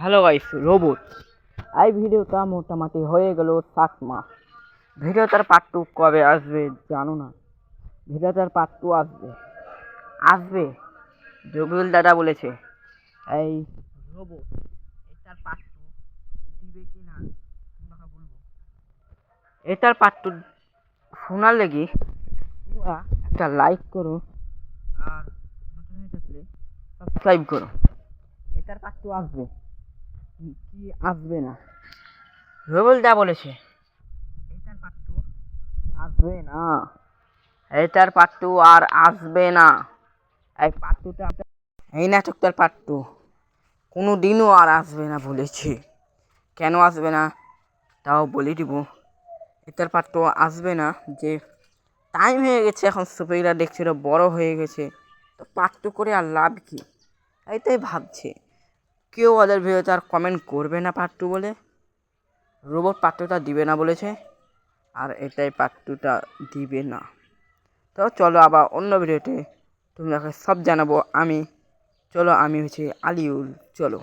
Hello guys, robot. এই ভিডিওটা মোটামুটি হয়ে গেল সাত মাস। ভিডিওটার পার্ট টু কবে আসবে জানো না? ভিডিওটার পার্ট টু আসবে। আসবে জবিউল দাদা বলেছে। এই রোবট, এটার পার্ট টু দিবে কি না বলব। এটার পার্ট শোনার লেগে একটা লাইক করো আর নতুন সাবস্ক্রাইব করো। এটার পার্ট টু আসবে। কি আসবে না? রবল দা বলেছে। এটার পার্ট টু আসবে না। এটার পার্ট টু আর আসবে না। এই পার্ট টুটা এই নাটকটার পার্ট টু কোনো দিনও আর আসবে না বলেছে। কেন আসবে না? তাও বলে দিব। এটার পার্ট টু আসবে না যে টাইম হয়ে গেছে এখন সুপারিরা দেখছিল বড় হয়ে গেছে। তো পার্ট টু করে আর লাভ কি? এইটাই ভাবছে। কেউ ওদের ভিডিওতে আর কমেন্ট করবে না পার্ট টু বলে। রোবট পার্ট টুটা দিবে না বলেছে, আর এটাই পার্ট টুটা দিবে না। তো চলো আবার অন্য ভিডিওতে তোমরা সব জানাব আমি। চলো আমি হচ্ছে আলিউল, চলো।